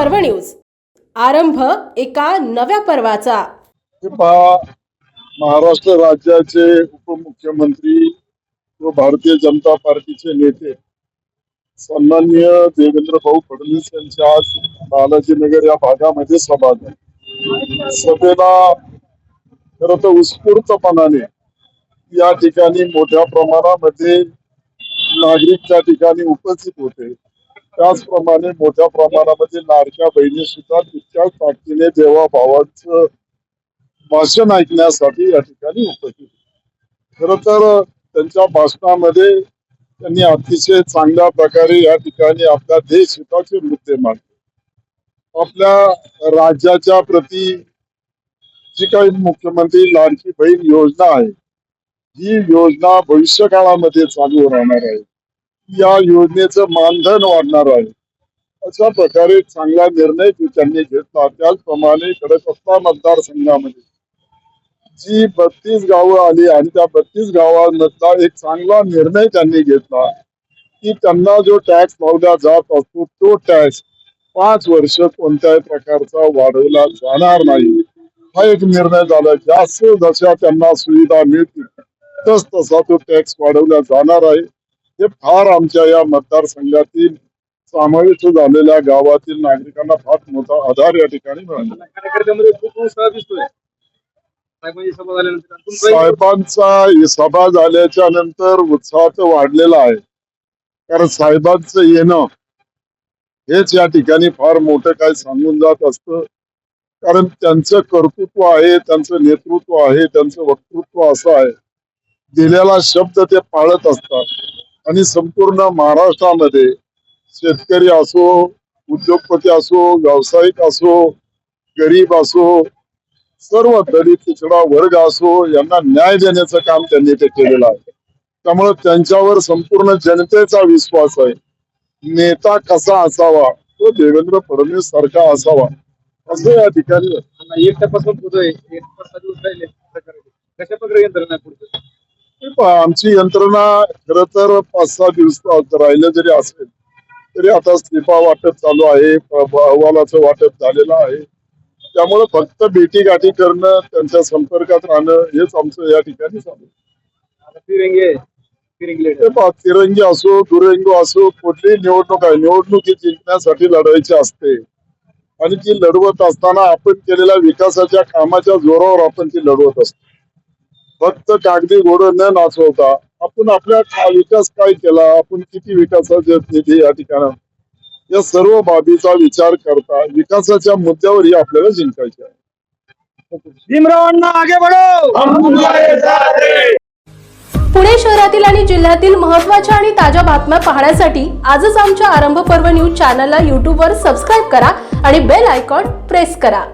पर्व न्यूज. आरंभ एका नव्या पर्वाचा. महाराष्ट्र राज्याचे उपमुख्यमंत्री व भारतीय जनता पार्टीचे नेते. सन्माननीय देवेंद्र भाऊ फडणवीस यांची आज बालाजीनगर या भागामध्ये सभा झाली सभेला खर तर उत्स्फूर्तपणाने या ठिकाणी मोठ्या प्रमाणामध्ये नागरिक त्या ठिकाणी उपस्थित होते. त्याचप्रमाणे मोठ्या प्रमाणामध्ये लाडक्या बहिणी सुद्धा तितक्याच ताकदीने देवा भावांचं भाषण ऐकण्यासाठी या ठिकाणी उपस्थित खर तर त्यांच्या भाषणामध्ये त्यांनी अतिशय चांगल्या प्रकारे या ठिकाणी आपल्या देश हिताचे मुद्दे मांडले. आपल्या राज्याच्या प्रती जी काही मुख्यमंत्री लाडकी बहीण योजना आहे ही योजना भविष्य काळामध्ये चालू राहणार आहे. या योजनेचं मानधन वाढणार आहे. अशा प्रकारे चांगला निर्णय त्यांनी घेतला. त्याचप्रमाणे कडकस्ता मतदारसंघामध्ये जी बत्तीस गावं आली आणि त्या बत्तीस गावांमधला एक चांगला निर्णय त्यांनी घेतला की त्यांना जो टॅक्स लावला जात असतो तो टॅक्स पाच वर्ष कोणत्याही प्रकारचा वाढवला जाणार नाही. हा एक निर्णय झाला. जास्त जशा त्यांना सुविधा मिळतील तस तसा तो टॅक्स वाढवला जाणार आहे. हे फार आमच्या या मतदारसंघातील समाविष्ट झालेल्या गावातील नागरिकांना फार मोठा आधार या ठिकाणी मिळाला. कार्यक्रमामध्ये खूप उत्साह दिसतोय. साहेबांची सभा झाल्यानंतर आणि तुमचाही साहेबांचा सभा झाल्याच्यानंतर उत्साह तर वाढलेला आहे. कारण साहेबांचं येणं हेच या ठिकाणी फार मोठं काय सांगून जात असतं. कारण त्यांचं कर्तृत्व आहे त्यांचं नेतृत्व आहे त्यांचं वक्तृत्व असं आहे. दिलेला शब्द ते पाळत असतात. आणि संपूर्ण महाराष्ट्रामध्ये शेतकरी असो उद्योगपती असो व्यावसायिक असो गरीब असो सर्व दलित पिछडा वर्ग असो यांना न्याय देण्याचं काम त्यांनी ते केलेलं आहे. त्यामुळे त्यांच्यावर संपूर्ण जनतेचा विश्वास आहे. नेता कसा असावा तो देवेंद्र फडणवीस सारखा असावा असं या ठिकाणी एक टप्पा पुढे एक पाच कशा प्रकारे यंत्रणा पुढे आमची यंत्रणा खर तर पाच सहा दिवस राहिलं जरी असेल तरी आता स्लिपा वाटप चालू आहे अहवालाचं वाटप झालेलं आहे. त्यामुळे फक्त भेटी गाठी करणं त्यांच्या संपर्कात राहणं हेच आमचं या ठिकाणी चालू तिरंगी असो दुरंगी असो कुठलीही निवडणूक आहे निवडणूक ही जिंकण्यासाठी लढायची असते. आणि ती लढवत असताना आपण केलेल्या विकासाच्या कामाच्या जोरावर आपण ती लढवत असतो. फक्त कागदी घोड न नाचवता आपण आपल्या का- विकास काय केला? आपण किती विकासाचे निधी या ठिकाणी या सर्व बाबीचा विचार करता विकासाच्या मुद्द्यावरही आपल्याला जिंकायचे आहे. आगे बढो! पुणे शहरातील आणि जिल्ह्यातील महत्त्वाच्या आणि ताज्या बातम्या पाहण्यासाठी आजच आमच्या आरंभ पर्व न्यूज चॅनलला यूट्यूबवर सबस्क्राईब करा आणि बेल आयकॉन प्रेस करा.